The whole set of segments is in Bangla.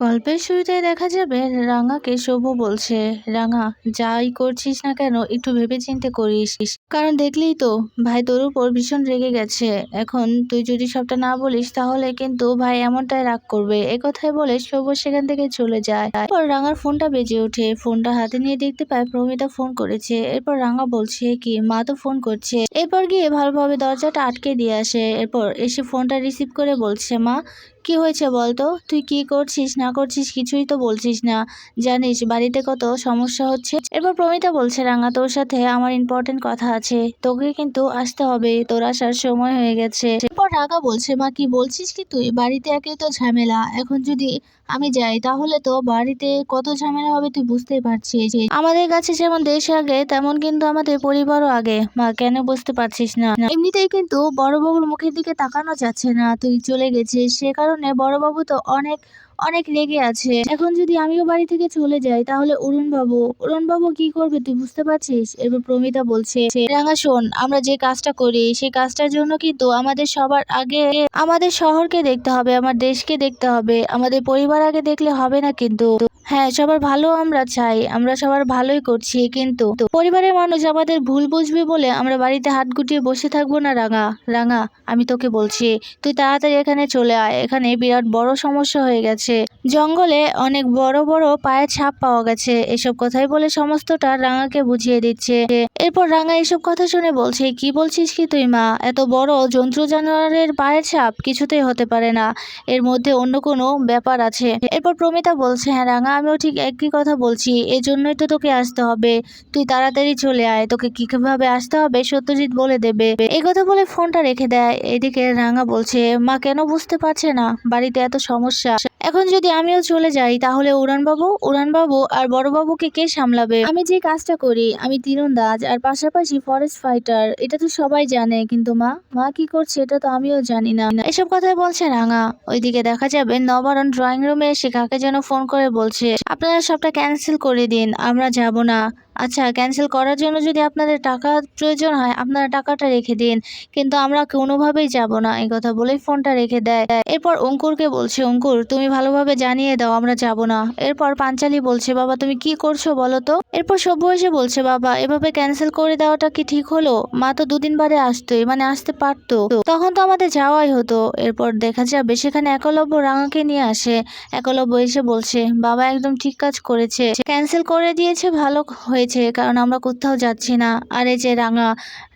গল্পের শুরুতে দেখা যাবে রাঙাকে শুভ বলছে, রাঙা, যাই করছিস না কেন একটু ভেবেচিন্তে করিস। কারণ দেখলেই তো ভাই তোর উপর ভীষণ রেগে গেছে। এখন তুই যদি সবটা না বলিস তাহলে কিন্তু ভাই এমনটাই রাগ করবে। এ কথাই বলে শুভ সেখান থেকে চলে যায়। এরপর রাঙার ফোনটা বেজে ওঠে। ফোনটা হাতে নিয়ে দেখতে পায় প্রমিতা ফোন করেছে। এরপর রাঙা বলছে, কি, মা তো ফোন করছে? এরপর গিয়ে ভালোভাবে দরজাটা আটকে দিয়ে আসে। এরপর এসে ফোনটা রিসিভ করে বলছে, মা কি হয়েছে বলতো? তুই কি করছিস, না করছিস কিছুই তো বলছিস না। জানিস বাড়িতে কত সমস্যা হচ্ছে? এরপর প্রমিতা বলছে, রাঙা, তোর সাথে আমার ইম্পর্টেন্ট কথা আছে। তোকে কিন্তু আসতে হবে। তোর আসার সময় হয়ে গেছে। এরপর রাঙা বলছে, মা, কি বলছিস কি তুই? বাড়িতে একে তো ঝামেলা। এখন যদি আমি যাই, তাহলে তো বাড়িতে কত ঝামেলা হবে তুই বুঝতেই পারছিস। আমাদের কাছে যেমন দেশ আগে, তেমন কিন্তু আমাদের পরিবারও আগে। মা, কেন বুঝতে পারছিস না? এমনিতেই কিন্তু বড়বাবুর মুখের দিকে তাকানো যাচ্ছে না। তুই চলে গেছিস, সে কারণে বড়বাবু তো অনেক অনেক রেগে আছে। এখন যদি আমিও বাড়ি থেকে চলে যাই, তাহলে অরুণ বাবু অরুণ বাবু কি করবে তুই বুঝতে পারছিস? এরপর প্রমিতা বলছে, রাঙা শোন, আমরা যে কাজটা করি, সেই কাজটার জন্য কিন্তু আমাদের সবার আগে, আমাদের শহরকে দেখতে হবে, আমার দেশকে দেখতে হবে, আমাদের পরিবার আগে দেখলে হবে না কিন্তু। হ্যাঁ সবার ভালো আমরা চাই, আমরা সবার ভালোই করছি, কিন্তু পরিবারের মানুষ আমাদের ভুল বুঝবে বলে আমরা বাড়িতে হাত গুটিয়ে বসে থাকব না, রাঙা রাঙা, আমি তোকে বলছি, তুই তাড়াতাড়ি এখানে চলে আয়, এখানে বিরাট বড় সমস্যা হয়ে গেছে। জঙ্গলে অনেক বড় বড় পায়ের ছাপ পাওয়া গেছে, এসব কথাই বলে সমস্তটা রাঙাকে বুঝিয়ে দিচ্ছে। এরপর রাঙা এসব কথা শুনে বলছে, কি বলছিস কি তুই, মা? এত বড় জন্তু জানোয়ারের পায়ের ছাপ কিছুতেই হতে পারে না, এর মধ্যে অন্য কোনো ব্যাপার আছে? এরপর প্রমিতা বলছে হ্যাঁ রাঙা আমিও ঠিক একই কথা বলছি। এই জন্যই তো তোকে আসতে হবে। তুই তাড়াতাড়ি চলে আয়। তোকে কি কীভাবে আসতে হবে সত্যজিৎ বলে দেবে। এই কথা বলে ফোনটা রেখে দেয়। এদিকে রাঙা বলছে, মা কেন বুঝতে পারছে না? বাড়িতে এত সমস্যা। এখন যদি আমিও চলে যাই, তাহলে উড়ানবাবু উড়ানবাবু আর বড়বাবুকে কে সামলাবে? আমি যে কাজটা করি, আমি তীরন্দাজ আর পাশাপাশি ফরেস্ট ফাইটার এটা তো সবাই জানে। কিন্তু মা মা কি করছে এটা তো আমিও জানি না। এসব কথাই বলছে রাঙা। ওইদিকে দেখা যাবে নবারণ ড্রয়িং রুমে এসে কাকে যেন ফোন করে বলছে আপনারা সবটা ক্যান্সেল করে দিন আমরা যাব না। আচ্ছা ক্যান্সেল করার জন্য যদি আপনাদের টাকা প্রয়োজন হয়, আপনারা টাকাটা রেখে দিন। কিন্তু আমরা কোনোভাবেই যাব না। এই কথা বলেই ফোনটা রেখে দেয়। এরপর অঙ্কুরকে বলছে, অঙ্কুর, তুমি ভালোভাবে জানিয়ে দাও, আমরা যাব না। এরপর পাঞ্চালি বলছে, বাবা, তুমি কি করছ বলো তো? এরপর সভ্য এসে বলছে, বাবা, এভাবে ক্যান্সেল করে দেওয়াটা কি ঠিক হলো? মা তো দুদিন বাদে আসতোই মানে আসতে পারতো। তখন তো আমাদের যাওয়াই হতো। এরপর দেখা যাবে, সেখানে একলব্য রাঙাকে নিয়ে আসে। একলব্য এসে বলছে, বাবা, একদম ঠিক কাজ করেছে। ক্যান্সেল করে দিয়েছে, ভালো হয়েছে। কারণ আমরা কোথাও যাচ্ছি না। আর এই যে রাঙা,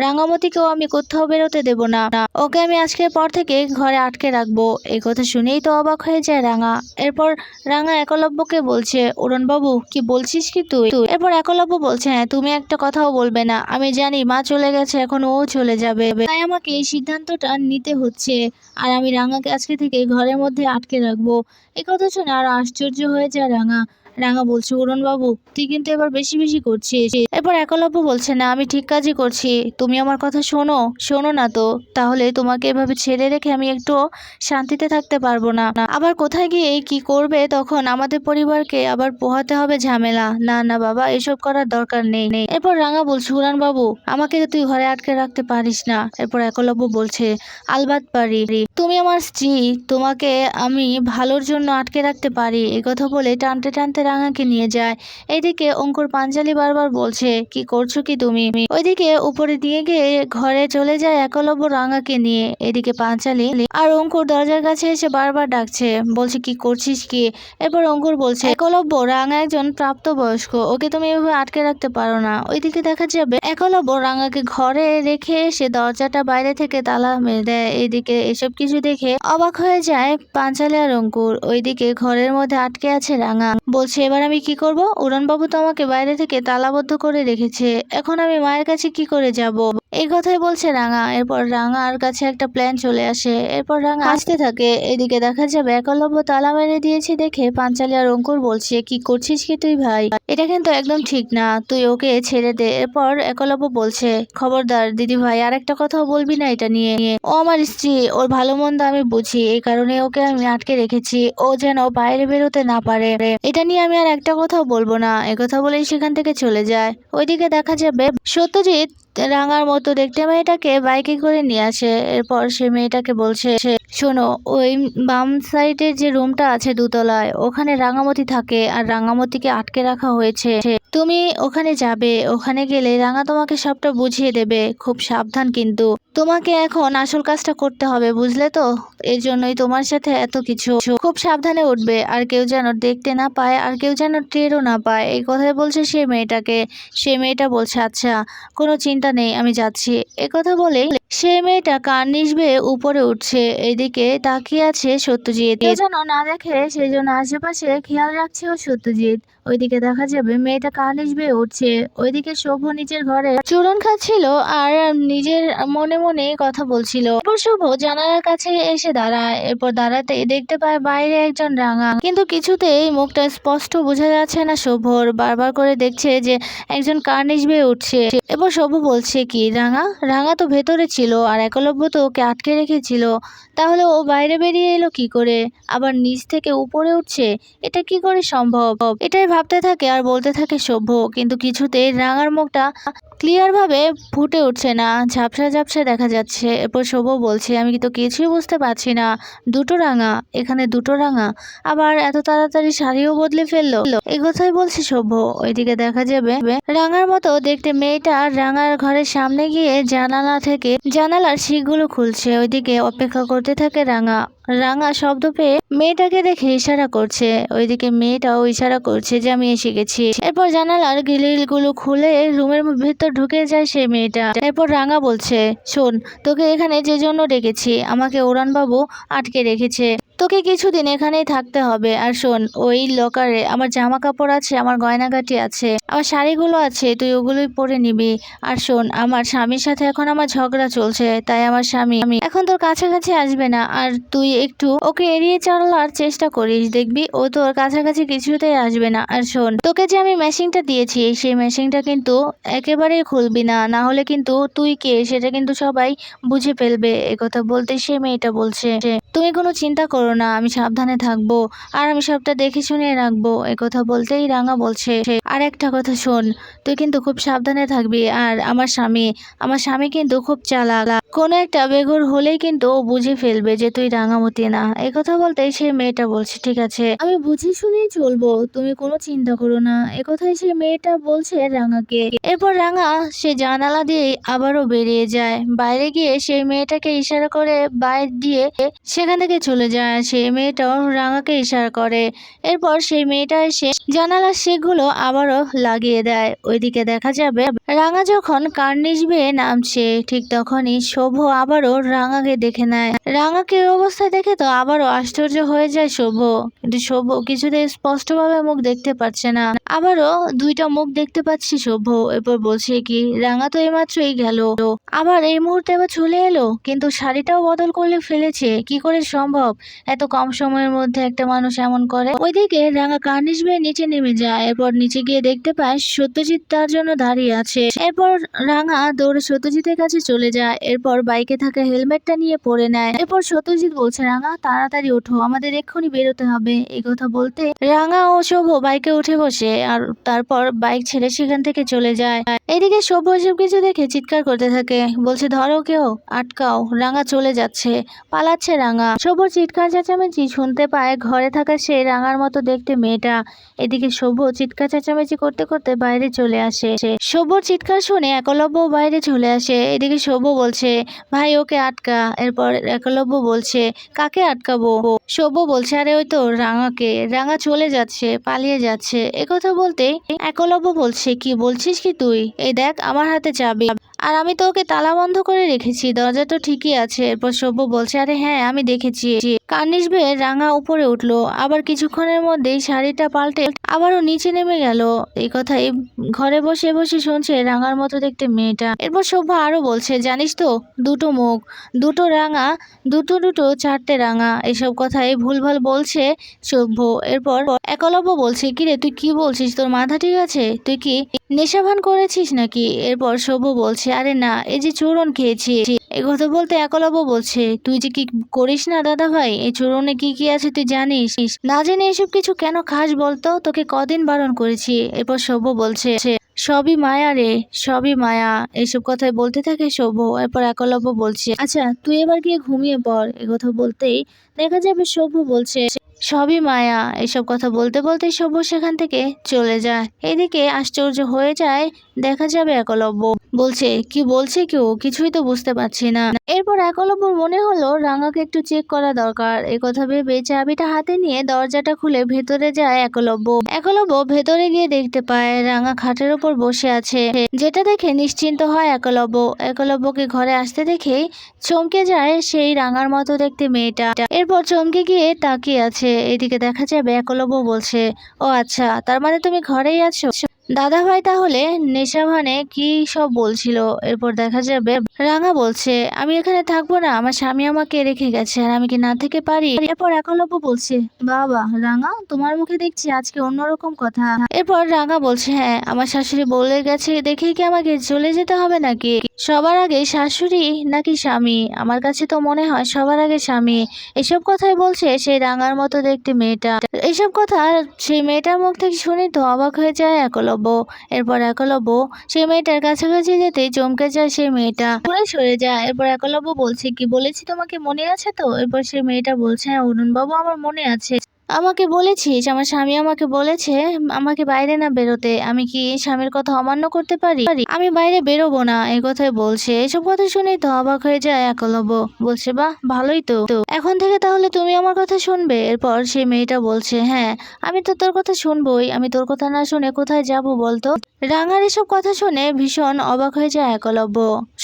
রাঙামতিকেও আমি কোথাও বেরোতে দেব না। ওকে আমি আজকের পর থেকে ঘরে আটকে রাখব। এই কথা শুনেই তো অবাক হয়ে যায় রাঙা। এরপর রাঙা একলব্যকে বলছে বাবু কি বলছিস কি তুই? এরপর একলব্য বলছে হ্যাঁ তুমি একটা কথাও বলবে না। আমি জানি মা চলে গেছে, এখন ও চলে যাবে। তাই আমাকে এই সিদ্ধান্তটা নিতে হচ্ছে। আর আমি রাঙাকে আজকে থেকে ঘরের মধ্যে আটকে রাখব। এই কথা শুনে আরও আশ্চর্য হয়ে যায় রাঙা। রাঙা বলছে বাবু তুই কিন্তু এবার বেশি বেশি করছিস। এরপর একলব্য বলছে, না, আমি ঠিক কাজই করছি। তুমি আমার কথা শোনো শোনো না তো। তাহলে তোমাকে এভাবে ছেড়ে রেখে আমি একটু শান্তিতে থাকতে পারব না। আবার কোথায় গিয়ে কি করবে তখন আমাদের পরিবারকে আবার পোহাতে হবে ঝামেলা। না না বাবা, এসব করার দরকার নেই। নেই এরপর রাঙা বলছে উড়ান বাবু আমাকে তুই ঘরে আটকে রাখতে পারিস না। এরপর একলব্য বলছে, আলবাত পারি। তুমি আমার স্ত্রী, তোমাকে আমি ভালোর জন্য আটকে রাখতে পারি। এই কথা বলে টানতে টানতে রাঙাকে নিয়ে যায়। এদিকে অঙ্কুর পাঞ্জালি বারবার বলছে, কি করছ কি তুমি? ওইদিকে উপরে দিয়ে গিয়ে ঘরে চলে যায় একলব্য রাঙাকে নিয়ে। এদিকে পাঞ্চালি আর অঙ্কুর দরজার কাছে এসে বারবার ডাকছে, বলছে, কি করছিস কি? এরপর অঙ্কুর বলছে, একলব্য রাঙা একজন প্রাপ্তবয়স্ক, ওকে তুমি এভাবে আটকে রাখতে পারো না। ওইদিকে দেখা যাবে, একলব্য রাঙাকে ঘরে রেখে এসে দরজাটা বাইরে থেকে তালা মেরে দেয়। এদিকে এসব কিছু দেখে অবাক হয়ে যায় পাঞ্চালি আর অঙ্কুর। ওইদিকে ঘরের মধ্যে আটকে আছে রাঙা। বলছে, এবার আমি কি করব? উড়ানবাবু তো আমাকে বাইরে থেকে তালাবদ্ধ করে রেখেছে। এখন আমি মায়ের কাছে কি করে যাব? এই কথাই বলছে রাঙা। এরপর রাঙার কাছে একটা প্ল্যান চলে আসে। এরপর রাঙা আসতে থাকে। এদিকে দেখা যাবে একলব্য তালা মেরে দিয়েছে দেখে পাঞ্চালি আর অঙ্কুর বলছে, কি করছিস কি তুই ভাই? এটা কিন্তু একদম ঠিক না। তুই ওকে ছেড়ে দে। এরপর একলব্য বলছে, খবরদার দিদি ভাই আর একটা কথাও বলবি না এটা নিয়ে। ও আমার স্ত্রী, ওর ভালো মন্দ আমি বুঝি। এই কারণে ওকে আমি আটকে রেখেছি। ও যেন বাইরে বেরোতে না পারে। এটা নিয়ে আমি আর একটা কথাও বলব না। একথা বলেই সেখান থেকে চলে যায়। ওইদিকে দেখা যাবে সত্যজিৎ রাঙার মতো দেখতে মেয়েটাকে বাইকে করে নিয়ে আসে। এরপর সে মেয়েটাকে বলছে, শোনো, ওই বাম সাইডের যে রুমটা আছে দুতলায়, ওখানে রাঙামতি থাকে আর রাঙামতিকে আটকে রাখা হয়েছে। তুমি ওখানে যাবে, ওখানে গেলে রাঙা তোমাকে সবটা বুঝিয়ে দেবে, খুব সাবধান কিন্তু। তোমাকে এখন আসল কাজটা করতে হবে, বুঝলে তো? এর জন্যই তোমার সাথে এত কিছু। খুব সাবধানে উঠবে, আর কেউ যেন দেখতে না পায়, আর কেউ যেন টেরও না পায়। এই কথাই বলছে সে মেয়েটাকে। সে মেয়েটা বলছে আচ্ছা কোনো চিন্তা নেই, আমি যাচ্ছি। কথা বলেই সে মেয়েটা কান বেয়ে উপরে উঠছে? এদিকে তাকিয়ে আছে সত্যজিৎ। যেন না দেখে সেই জন্য আশেপাশে খেয়াল রাখছে ও সত্যজিৎ। ওইদিকে দেখা যাবে মেয়েটা কান বেয়ে উঠছে। ওইদিকে শোভ নিজের ঘরে চূরণ খাচ্ছিল আর নিজের মনে মনে কথা বলছিল। এরপর শুভ জানালার কাছে এসে দাঁড়ায়। এরপর দাঁড়াতে দেখতে পায় বাইরে একজন রাঙা। কিন্তু কিছুতেই মুখটা স্পষ্ট বোঝা যাচ্ছে না শুভর। বারবার করে দেখছে যে একজন কার্নিশ বেয়ে উঠছে। এবার শুভ বলছে, কি রাঙা? রাঙা তো ভেতরে ছিল। আর একলব্য তো ওকে আটকে রেখেছিল। তাহলে ও বাইরে বেরিয়ে এলো কি করে? আবার নিচ থেকে উপরে উঠছে? এটা কি করে সম্ভব? এটাই ভাবতে থাকে আর বলতে থাকে সভ্য। কিন্তু কিছুতে রাঙার মুখটা ক্লিয়ার ভাবে ফুটে উঠছে না, ঝাপসা ঝাপসা দেখা যাচ্ছে। এরপর শোভ বলছে, আমি তো কিছুই বুঝতে পারছি না। দুটো রাঙা, এখানে দুটো রাঙা। আবার এত তাড়াতাড়ি শাড়িও বদলে ফেলল। এই কথাই বলছে সভ্য ওইদিকে দেখা যাবে, রাঙার মতো দেখতে মেয়েটা রাঙার ঘরের সামনে গিয়ে জানালা থেকে জানালার শিকগুলো খুলছে। ওইদিকে অপেক্ষা করতে থাকে রাঙা। রাঙা শব্দ পেয়ে মেয়েটাকে দেখে ইশারা করছে। ওইদিকে মেয়েটাও ইশারা করছে যে আমি এসে গেছি। এরপর জানালারগুলো খুলে রুমের ভেতর ঢুকে যায় সে মেয়েটা। এরপর রাঙা বলছে, শোন, তোকে এখানে যে জন্য ডেকেছি, আমাকে বাবু আটকে রেখেছে। তোকে কিছুদিন এখানেই থাকতে হবে। আর শোন, ওই লকারে আমার জামা কাপড় আছে, আমার গয়নাগাটি আছে, আমার শাড়িগুলো আছে, তুই ওগুলোই পরে নিবি। আর শোন, আমার স্বামীর সাথে এখন আমার ঝগড়া চলছে, তাই আমার স্বামী, আমি এখন তোর কাছাকাছি আসবে না। আর তুই একটু ওকে এড়িয়ে চলার চেষ্টা করিস, দেখবি ও তোর কাছাকাছি কিছুতেই আসবে না। আর শোন, তোকে যে আমি মেশিনটা দিয়েছি, সেই মেশিনটা কিন্তু একেবারেই খুলবি না। না হলে কিন্তু তুই কে, সেটা কিন্তু সবাই বুঝে ফেলবে কথা বলতে সে মেয়েটা বলছে। তুমি কোনো চিন্তা করো না আমি সাবধানে থাকব। আর আমি সবটা দেখে শুনে রাখব। কথা বলতেই রাঙা বলছে, আর একটা কথা শোন, তুই কিন্তু খুব সাবধানে থাকবি। আর আমার স্বামী আমার স্বামী কিন্তু খুব চালাক। কোনো একটা বেঘর হলেই কিন্তু ও বুঝে ফেলবে যে তুই রাঙামতি না। কথা বলতেই সে মেয়েটা বলছে, ঠিক আছে, আমি বুঝে শুনেই চলবো। তুমি কোনো চিন্তা করো না। একথাই সে মেয়েটা বলছে রাঙাকে। এরপর রাঙা সে জানালা দিয়ে আবারও বেরিয়ে যায়। বাইরে গিয়ে সেই মেয়েটাকে ইশারা করে বাইর দিয়ে সেখান থেকে চলে যায়। সেই মেয়েটাও রাঙাকে ইশারা করে। এরপর সেই মেয়েটা এসে জানালার সেগুলো আবারও লাগিয়ে দেয়। ওইদিকে দেখা যাবে রাঙা যখন কার্নিশ বেয়ে নামছে, ঠিক তখনই শোভ আবারও রাঙাকে দেখে নেয়। রাঙাকে অবস্থায় দেখে তো আবারও আশ্চর্য হয়ে যায় শোভ। কিন্তু শোভ কিছুতেই স্পষ্টভাবে মুখ দেখতে পাচ্ছে না। আবারও দুইটা মুখ দেখতে পাচ্ছি শোভ। এরপর বলছে কি, রাঙা তো এইমাত্রই গেল। আবার এই মুহূর্তে আবার চলে এলো, কিন্তু শাড়িটাও বদল করলে ফেলেছে। কি করে সম্ভব? এত কম সময়ের মধ্যে একটা মানুষ এমন করে? ওইদিকে রাঙা কার্নিশ বেয়ে নিচে নেমে যায়। এরপর নিচে গিয়ে দেখতে পায় সত্যজিৎ তার জন্য দাঁড়িয়ে আছে। এরপর রাঙা দৌড়ে সত্যজিতের কাছে চলে যায়। এরপর বাইকে থাকা হেলমেটটা নিয়ে পরে নেয়। এরপর সত্যজিৎ বলছে, রাঙা, তাড়াতাড়ি ওঠো, আমাদের এক্ষুনি বেরোতে হবে। এই কথা বলতে রাঙা ও শোভ বাইকে উঠে বসে আর তারপর বাইক ছেড়ে সেখান থেকে চলে যায়। এদিকে সভ্য এসব কিছু দেখে চিৎকার করতে থাকে। বলছে, ধরো কেউ, আটকাও। রাঙা চলে যাচ্ছে। পালাচ্ছে রাঙা। সভ্য চিৎকার চেঁচামেচি শুনতে পায়, ঘরে থাকা সেই রাঙার মতো দেখতে মেয়েটা। এদিকে সভ্য চিৎকার চেঁচামেচি করতে করতে বাইরে চলে আসে। সভ্যর চিৎকার শুনে একলব্য বাইরে চলে আসে। এদিকে সভ্য বলছে, ভাই, ওকে আটকা। এরপর একলব্য বলছে, কাকে আটকাবো? সভ্য বলছে, আরে, ওই তো রাঙাকে। রাঙা চলে যাচ্ছে, পালিয়ে যাচ্ছে। একথা বলতে একলব্য বলছে, কি বলছিস কি তুই? এই দেখ, আমার হাতে চাবি। আর আমি তো ওকে তালা বন্ধ করে রেখেছি, দরজা তো ঠিকই আছে। এরপর সভ্য বলছে, আরে হ্যাঁ আমি দেখেছি। কার্নিশ বেয়ে রাঙা উপরে উঠল, আবার কিছুক্ষণের মধ্যেই শাড়িটা পাল্টে আবারও নিচে নেমে গেল। এই কথাই ঘরে বসে বসে শুনছে রাঙার মতো দেখতে মেয়েটা। এরপর সভ্য আরও বলছে, জানিস তো, দুটো মুখ, দুটো রাঙা, দুটো দুটো চারটে রাঙা। এসব কথাই ভুলভাল বলছে সভ্য এরপর একলব্য বলছে কিরে তুই কি বলছিস? তোর মাথা ঠিক আছে? তুই কি নেশাভান করেছিস নাকি? এরপর সভ্য বলছে, আরে না, এই যে চূরণ খেয়েছি। এ কথা বলতে একলব্য বলছে, তুই যে কি করিস না দাদা ভাই? এই চূরণে কি কি আছে তুই জানিস? না জেনে এসব কিছু কেন খাস বলতো? তোকে কদিন বারণ করেছি। এরপর সভ্য বলছে, সবই মায়া রে, সবই মায়া। এসব কথাই বলতে থাকে সভ্য এরপর একলব্য বলছে আচ্ছা তুই এবার গিয়ে ঘুমিয়ে পড়। কথা বলতেই দেখা যাবে সভ্য বলছে সবই মায়া। এসব কথা বলতে বলতে সভ্য সেখান থেকে চলে যায়। এদিকে আশ্চর্য হয়ে যায়, দেখা যাবে একলব্য। বলছে, কি বলছে কেউ? কিছুই তো বুঝতে পারছি না। এরপর একলব্যর মনে হলো রাঙাকে একটু চেক করা দরকার। কথা ভেবে চাবিটা হাতে নিয়ে দরজাটা খুলে ভেতরে যায় একলব্য। একলব্য ভেতরে গিয়ে দেখতে পায় রাঙা খাটের ওপর বসে আছে। যেটা দেখে নিশ্চিন্ত হয় একলব্য। একলব্যকে ঘরে আসতে দেখেই চমকে যায় সেই রাঙার মতো দেখতে মেয়েটা। এরপর চমকে গিয়ে তাকিয়ে আছে। এদিকে দেখা যায় ব্যাকলবও বলছে ও আচ্ছা তার মানে তুমি ঘরেই আছো? দাদা ভাই, তাহলে নেশা ভানে কি সব বলছিল? এরপর দেখা যাবে। রাঙা বলছে, আমি এখানে থাকব না, আমার স্বামী আমাকে রেখে গেছে আর আমি কি না থেকে পারি? এরপর একলব্য বলছে, বাবা, রাঙা, তোমার মুখে দেখছি আজকে অন্যরকম কথা। এরপর রাঙা বলছে হ্যাঁ আমার শাশুড়ি বলে গেছে, দেখে কি আমাকে চলে যেতে হবে নাকি? সবার আগে শাশুড়ি নাকি স্বামী? আমার কাছে তো মনে হয় সবার আগে স্বামী। এসব কথাই বলছে সেই রাঙার মতো দেখতে মেয়েটা। এসব কথা সেই মেয়েটার মুখ থেকে শুনে তো অবাক হয়ে যায় একলব্য। এরপর একলব্য সেই মেয়েটার কাছাকাছি যেতে চমকে যায় সেই মেয়েটা। পুরো সরে যায়। এরপর একলব্য বলছে, কি বলেছি তোমাকে? মনে আছে তো? এরপর সেই মেয়েটা বলছে হ্যাঁ অরুণবাবু, আমার মনে আছে। আমাকে বলেছিস, আমার স্বামী আমাকে বলেছে, আমাকে বাইরে না বেরোতে, আমি কি স্বামীর কথা অমান্য করতে পারি? আমি বাইরে বেরোবো না, এই কথাই বলছে। এসব কথা শুনেই তো অবাক হয়ে যায় একলব্য। বলছে, বাহ, ভালোই তো। তো এখন থেকে তাহলে তুমি আমার কথা শুনবে? এরপর সেই মেয়েটা বলছে হ্যাঁ আমি তো তোর কথা শুনবোই, আমি তোর কথা না শুনে কোথায় যাব বলতো? রাঙার এসব কথা শুনে ভীষণ অবাক হয়ে যায় একলব্য।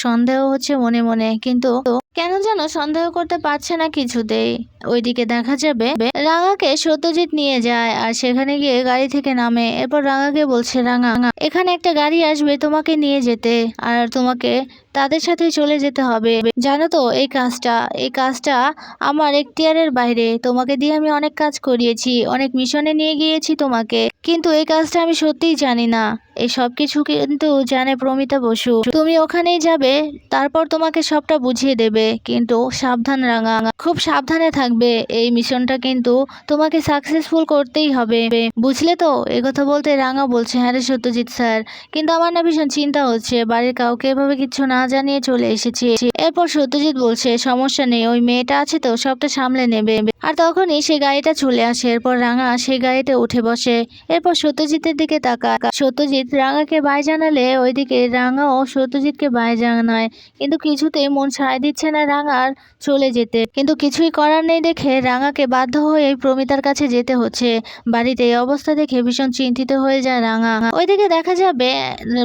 সন্দেহ হচ্ছে মনে মনে, কিন্তু কেন যেন সন্দেহ করতে পারছে না কিছুতেই। ওইদিকে দেখা যাবে রাঙাকে সত্যজিৎ নিয়ে যায় আর সেখানে গিয়ে গাড়ি থেকে নামে। এরপর রাঙাকে বলছে, রাঙা, এখানে একটা গাড়ি আসবে তোমাকে নিয়ে যেতে। আর তোমাকে তাদের সাথে চলে যেতে হবে। জানো তো, এই কাজটা এই কাজটা আমার এখতিয়ারের বাইরে। তোমাকে দিয়ে আমি অনেক কাজ করিয়েছি, অনেক মিশনে নিয়ে গিয়েছি তোমাকে। কিন্তু এই কাজটা আমি সত্যিই জানি না। এই সব কিছু কিন্তু জানে প্রমিতা বসু। তুমি ওখানেই যাবে, তারপর তোমাকে সবটা বুঝিয়ে দেবে। কিন্তু সাবধান রাঙা। খুব সাবধানে থাকবে। এই মিশনটা কিন্তু তোমাকে সাকসেসফুল করতেই হবে। বুঝলে তো কথা বলতে রাঙা বলছে হ্যাঁ রে সত্যজিৎ স্যার। কিন্তু আমার না ভীষণ চিন্তা হচ্ছে। বাড়ির কাউকে এভাবে কিছু না জানিয়ে চলে এসেছি। এরপর সত্যজিৎ বলছে, সমস্যা নেই, ওই মেয়েটা আছে তো, সবটা সামলে নেবে। আর তখনই সেই গাড়িটা চলে আসে। এরপর রাঙা সেই গাড়িতে উঠে বসে। এরপর সত্যজিতের দিকে তাকা সত্যজিৎ রাঙাকে বাই জানালে ওইদিকে রাঙাও সত্যজিৎকে বাই জানায়। কিন্তু কিছুতেই মন সায় দিচ্ছে না রাঙার চলে যেতে। কিন্তু কিছুই করার নেই দেখে রাঙাকে বাধ্য হয়ে প্রমিতার কাছে যেতে হচ্ছে। বাড়িতে এই অবস্থা দেখে ভীষণ চিন্তিত হয়ে যায় রাঙা। ওইদিকে দেখা যাবে,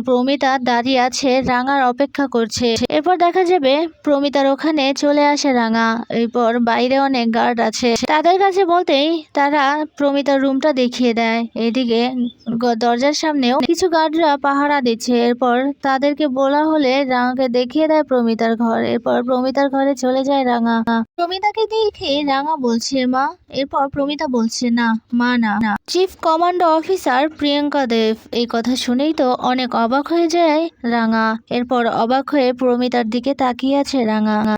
প্রমিতা দাঁড়িয়ে আছে রাঙার অপেক্ষা করছে। এরপর দেখা যাবে প্রমিতার ওখানে চলে আসে রাঙা। এরপর বাইরে অনেক গার্ড আছে। তাদের কাছে বলতেই তারা প্রমিতার রুমটা দেখিয়ে দেয়। এদিকে দরজার সামনেও কিছু গার্ডরা পাহারা দিচ্ছে। এরপর তাদেরকে বলা হলে রাঙাকে দেখিয়ে দেয় প্রমিতার ঘর। এরপর প্রমিতার ঘরে চলে যায় রাঙা। প্রমিতাকে দেখে রাঙা বলছে, মা। এরপর প্রমিতা বলছে, না, মা, না chief commando officer Priyanka Deb. এই কথা শুনেই তো অনেক অবাক হয়ে যায় রাঙা। এরপর অবাক হয়ে প্রমিতার দিকে তাকিয়ে আছে রাঙা।